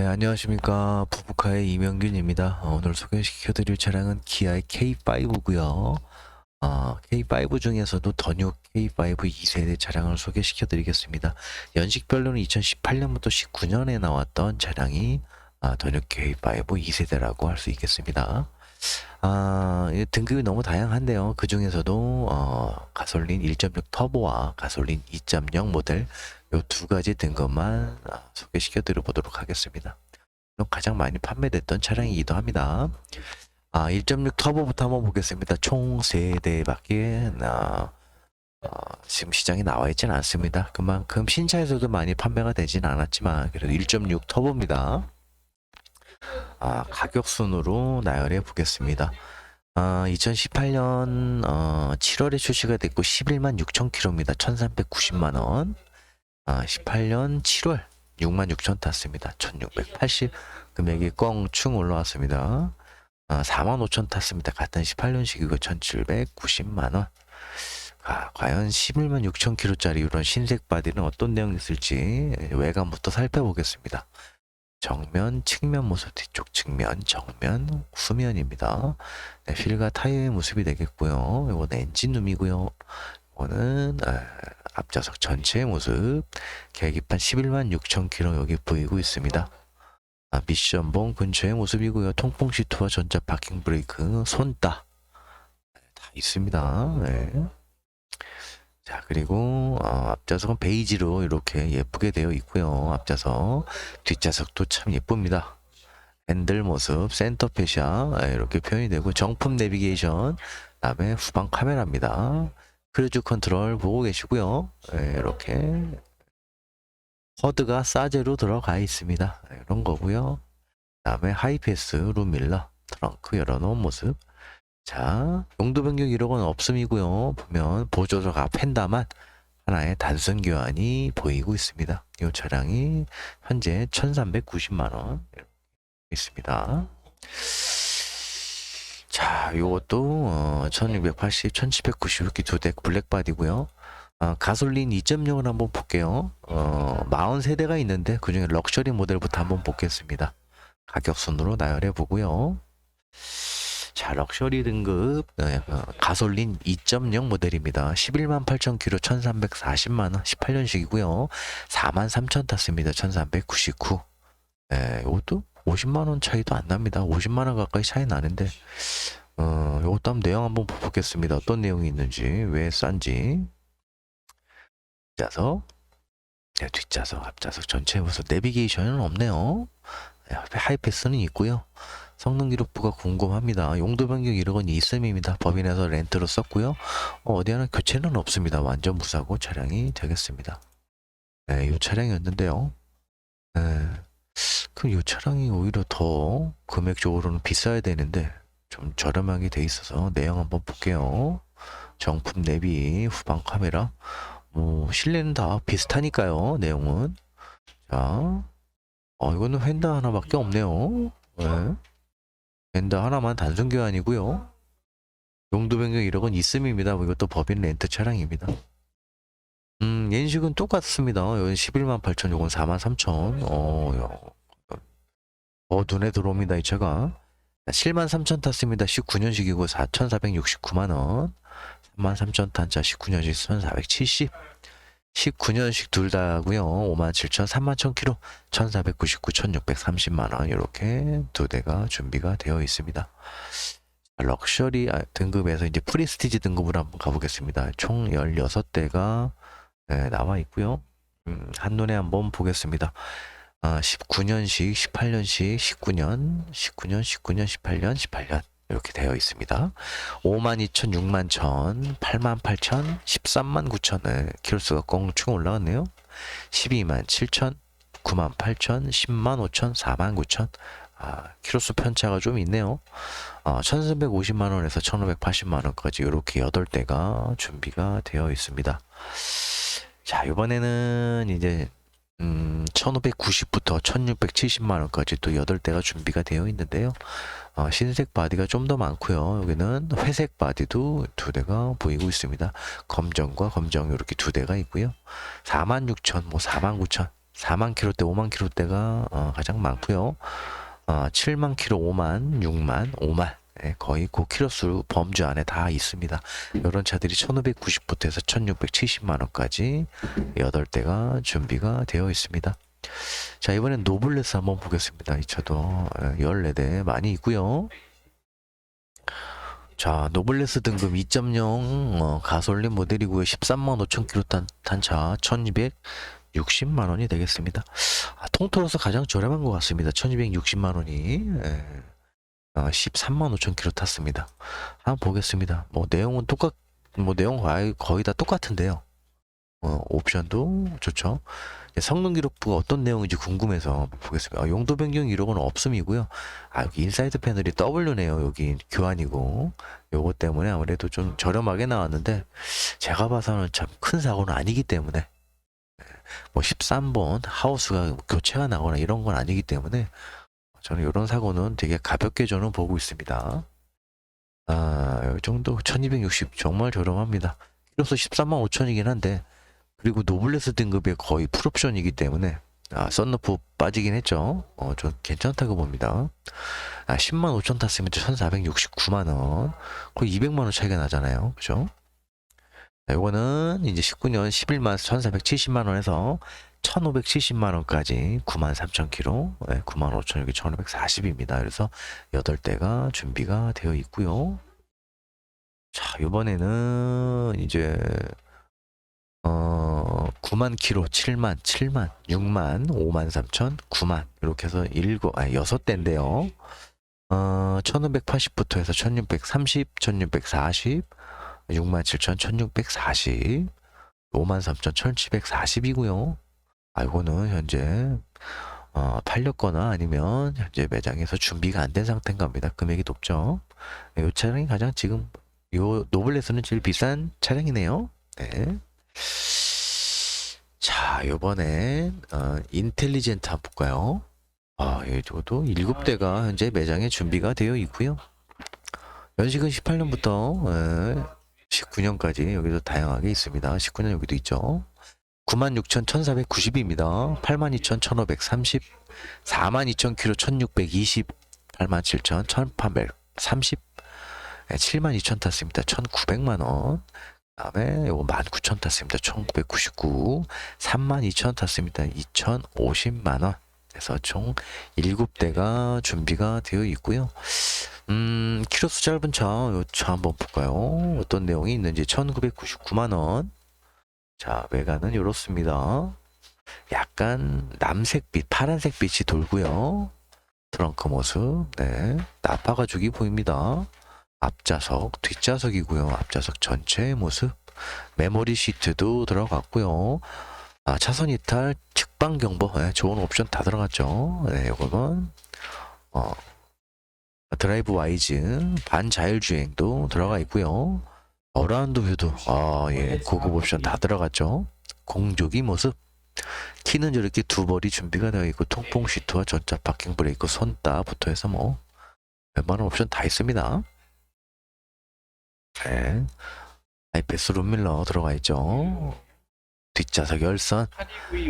네, 안녕하십니까. 부부카의 이명균입니다. 어, 오늘 소개시켜드릴 차량은 기아의 K5고요. 어, K5 중에서도 더뉴 K5 2세대 차량을 소개시켜드리겠습니다. 연식별로는 2018년부터 19년에 나왔던 차량이 아, 더뉴 K5 2세대라고 할 수 있겠습니다. 아, 이 등급이 너무 다양한데요. 그 중에서도 어, 가솔린 1.6 터보와 가솔린 2.0 모델 요 두 가지 등급만 아, 소개시켜 드려 보도록 하겠습니다. 그럼 가장 많이 판매됐던 차량이기도 합니다. 아, 1.6 터보부터 한번 보겠습니다. 총 3대밖에 아, 어, 지금 시장에 나와 있지는 않습니다. 그만큼 신차에서도 많이 판매가 되진 않았지만 그래도 1.6 터보입니다. 아, 가격 순으로 나열해 보겠습니다. 아, 2018년 어, 7월에 출시가 됐고 11만 6천 킬로입니다. 1,390만 원. 아, 18년 7월 6만 6천 탔습니다. 1,680 금액이 껑충 올라왔습니다. 아, 4만 5천 탔습니다. 같은 18년식이고 1,790만 원. 아, 과연 11만 6천 킬로짜리 이런 신색 바디는 어떤 내용이 있을지 외관부터 살펴보겠습니다. 정면, 측면 모습, 뒤쪽 측면, 정면, 후면입니다. 네, 휠과 타이어의 모습이 되겠고요. 이거는 엔진룸이고요. 이거는 아, 앞좌석 전체의 모습. 계기판 11만 6천 킬로 여기 보이고 있습니다. 아, 미션봉 근처의 모습이고요. 통풍 시트와 전자 파킹 브레이크, 손따 네, 다 있습니다. 네. 자 그리고 어, 앞좌석은 베이지로 이렇게 예쁘게 되어 있고요. 앞좌석, 뒷좌석도 참 예쁩니다. 핸들 모습, 센터 페샤 예, 이렇게 표현이 되고 정품 내비게이션, 그다음에 후방 카메라입니다. 크루즈 컨트롤 보고 계시고요. 예, 이렇게 허드가 사제로 들어가 있습니다. 예, 이런 거고요. 그다음에 하이패스 룸밀러 트렁크 열어놓은 모습. 자, 용도 변경 이력은 없음이고요. 보면 보조석 앞 펜다만 하나의 단순 교환이 보이고 있습니다. 이 차량이 현재 1,390만 원 있습니다. 자, 요것도 어, 1680, 1790 이렇게 두 대 블랙바디고요. 어, 가솔린 2.0을 한번 볼게요. 어, 40세대가 있는데 그중에 럭셔리 모델부터 한번 보겠습니다. 가격 순으로 나열해 보고요. 자, 럭셔리 등급 네, 어, 가솔린 2.0 모델입니다. 11만 8천 킬로 1,340만 원, 18년식이고요. 4만 3천 탔습니다. 1,399. 네, 이것도 50만 원 차이도 안 납니다. 50만 원 가까이 차이 나는데 어, 이것도 한번 내용 한번 보겠습니다. 어떤 내용이 있는지, 왜 싼지. 뒷좌석, 네, 뒷좌석, 앞좌석 전체 모습 내비게이션은 없네요. 네, 하이패스는 있고요. 성능 기록부가 궁금합니다. 용도 변경 이력은 있음입니다. 법인에서 렌트로 썼고요. 어, 어디 하나 교체는 없습니다. 완전 무사고 차량이 되겠습니다. 네, 이 차량이었는데요. 네, 그럼 이 차량이 오히려 더 금액적으로는 비싸야 되는데 좀 저렴하게 돼 있어서 내용 한번 볼게요. 정품 내비, 후방 카메라, 뭐 실내는 다 비슷하니까요. 내용은 자, 어 이거는 휀다 하나밖에 없네요. 네. 렌더 하나만 단순 교환이고요. 용도 변경 이력은 있음입니다. 뭐 이것도 법인 렌트 차량입니다. 음, 연식은 똑같습니다. 이건 11만 8천, 이건 4만 3천. 어, 야. 어, 눈에 들어옵니다, 이 차가. 7만 3천 탔습니다. 19년식이고 4,469만 원. 3만 3천 탄 차 19년식 1,470. 19년식 둘 다고요. 5만 7천, 3만 1천 킬로, 1,499, 1,630만 원 이렇게 두 대가 준비가 되어 있습니다. 럭셔리 아, 등급에서 이제 프리스티지 등급으로 한번 가보겠습니다. 총 16대가 네, 나와 있고요. 음, 한눈에 한번 보겠습니다. 아, 19년식, 18년식, 19년, 19년, 19년, 18년, 18년 이렇게 되어 있습니다. 5만 2천, 6만 천, 8만 8천, 13만 9천을 키로수가 꽁충 올라갔네요. 12만 7천, 9만 8천, 10만 5천, 4만 9천. 아, 키로수 편차가 좀 있네요. 어, 1,350만 원에서 1,580만 원까지 이렇게 8대가 준비가 되어 있습니다. 자, 이번에는 이제 음, 1590부터 1670만 원까지 또 8대가 준비가 되어 있는데요. 어, 흰색 바디가 좀 더 많고요. 여기는 회색 바디도 두 대가 보이고 있습니다. 검정과 검정 이렇게 두 대가 있고요. 46,000, 뭐 49,000, 4만 킬로대, 5만 킬로대가 어, 가장 많고요. 어, 7만 킬로, 5만, 6만, 5만 예, 거의 그 킬로수 범주 안에 다 있습니다. 이런 차들이 1,590부터 해서 1,670만 원까지 8대가 준비가 되어 있습니다. 자 이번엔 노블레스 한번 보겠습니다. 이 차도 예, 14대 많이 있고요. 자 노블레스 등급 2.0 어, 가솔린 모델이고요. 13만 5천 킬로 탄, 탄차 1,260만 원이 되겠습니다. 아, 통틀어서 가장 저렴한 것 같습니다. 1,260만 원이 예. 어, 13만 5천 킬로 탔습니다. 한번 보겠습니다. 뭐 내용은 똑같, 뭐 내용 거의, 거의 다 똑같은데요. 어, 옵션도 좋죠. 예, 성능 기록부가 어떤 내용인지 궁금해서 보겠습니다. 아, 용도 변경 이력은 없음이고요. 아, 여기 인사이드 패널이 W네요. 여기 교환이고. 요거 때문에 아무래도 좀 저렴하게 나왔는데 제가 봐서는 참 큰 사고는 아니기 때문에 예, 뭐 13번 하우스가 교체가 나거나 이런 건 아니기 때문에 저는 이런 사고는 되게 가볍게 저는 보고 있습니다. 아, 이 정도 1260 정말 저렴합니다. 키로수 13만 5천이긴 한데 그리고 노블레스 등급의 거의 풀옵션이기 때문에 아, 썬루프 빠지긴 했죠. 어, 좀 괜찮다고 봅니다. 아, 10만 5천 탔으면 1,469만 원. 거의 200만 원 차이가 나잖아요. 그죠? 자, 요거는 이제 19년 11만 1,470만 원에서 1,570만 원까지 9만 3천 킬로, 네, 9만 5천 여기 1,540입니다. 그래서 8대가 준비가 되어 있고요. 자, 이번에는 이제 어 9만 킬로, 7만, 7만, 6만, 5만 3천, 9만 이렇게 해서 7, 아 6대인데요. 어 1,580부터 해서 1,630, 1,640, 6만 7천, 1,640, 5만 3천, 1,740이고요. 아, 이거는 현재 어, 팔렸거나 아니면 현재 매장에서 준비가 안 된 상태인 겁니다. 금액이 높죠. 네, 이 차량이 가장 지금 요 노블레스는 제일 비싼 차량이네요. 네. 자, 요번엔 어, 인텔리젠트 한번 볼까요? 아, 이것도 7대가 현재 매장에 준비가 되어 있고요. 연식은 18년부터 19년까지 여기도 다양하게 있습니다. 19년 여기도 있죠. 96,1490입니다. 82,1530, 42,000km 1620, 87,000, 1830, 72,000 탔습니다. 1,900만 원. 그다음에 요거 19,000 탔습니다. 1,999, 32,000 탔습니다. 2,050만 원. 그래서 총 7대가 준비가 되어 있고요. 음, 키로수 짧은 차, 요차 한번 볼까요? 어떤 내용이 있는지 1999만 원. 자, 외관은 이렇습니다. 약간 남색빛, 파란색 빛이 돌고요. 트렁크 모습, 네. 나파 가죽이 보입니다. 앞좌석, 뒷좌석이고요. 앞좌석 전체의 모습. 메모리 시트도 들어갔고요. 아, 차선 이탈, 측방 경보, 네, 좋은 옵션 다 들어갔죠. 네, 이거는 어, 드라이브 와이즈, 반자율 주행도 들어가 있고요. 어라운드 뷰도 아, 예, 고급 옵션 다 들어갔죠. 공조기 모습. 키는 이렇게 두 벌이 준비가 되어 있고 통풍 시트와 전자 파킹 브레이크, 손따부터 해서 뭐 웬만한 옵션 다 있습니다. 네. 아이패스 룸밀러 들어가 있죠. 뒷좌석 열선,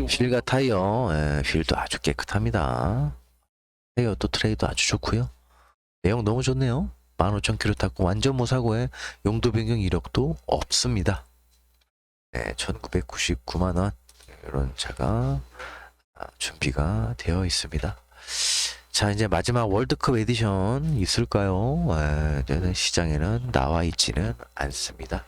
휠과 타이어, 예, 휠도 아주 깨끗합니다. 타이어도 트레이도 아주 좋고요. 내용 너무 좋네요. 15,000km 탔고 완전 무사고에 용도 변경 이력도 없습니다. 네, 1,999만 원 이런 차가 아, 준비가 되어 있습니다. 자, 이제 마지막 월드컵 에디션 있을까요? 에, 저는 시장에는 나와 있지는 않습니다.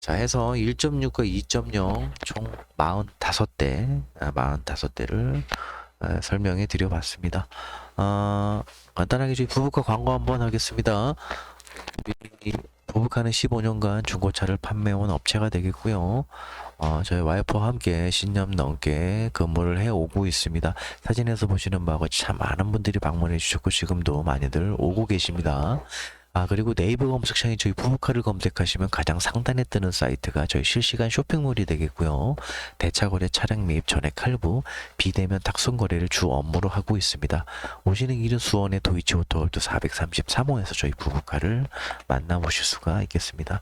자, 해서 1.6과 2.0총 45대, 아, 45대를 설명해 드려 봤습니다. 어, 간단하게 저희 부부카 광고 한번 하겠습니다. 부부카는 15년간 중고차를 판매해온 업체가 되겠고요. 어, 저희 와이프와 함께 10년 넘게 근무를 해 오고 있습니다. 사진에서 보시는 바와 참 많은 분들이 방문해 주셨고 지금도 많이들 오고 계십니다. 아 그리고 네이버 검색창에 저희 부부카를 검색하시면 가장 상단에 뜨는 사이트가 저희 실시간 쇼핑몰이 되겠고요. 대차거래 차량 매입 전액 할부, 비대면 탁송 거래를 주 업무로 하고 있습니다. 오시는 길은 수원의 도이치 오토월드 433호에서 저희 부부카를 만나보실 수가 있겠습니다.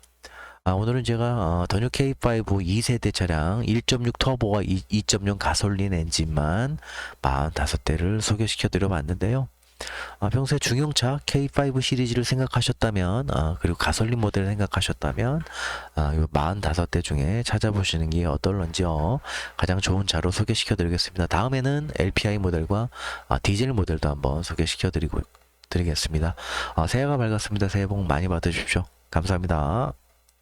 아, 오늘은 제가 어, 더뉴 K5 2세대 차량 1.6 터보와 2, 2.0 가솔린 엔진만 45대를 소개시켜 드려 봤는데요. 아, 평소에 중형차 K5 시리즈를 생각하셨다면 아, 그리고 가솔린 모델을 생각하셨다면 아, 이 45대 중에 찾아보시는 게 어떨런지요. 가장 좋은 차로 소개시켜 드리겠습니다. 다음에는 LPI 모델과 아, 디젤 모델도 한번 소개시켜 드리고 드리겠습니다. 아, 새해가 밝았습니다. 새해 복 많이 받으십시오. 감사합니다.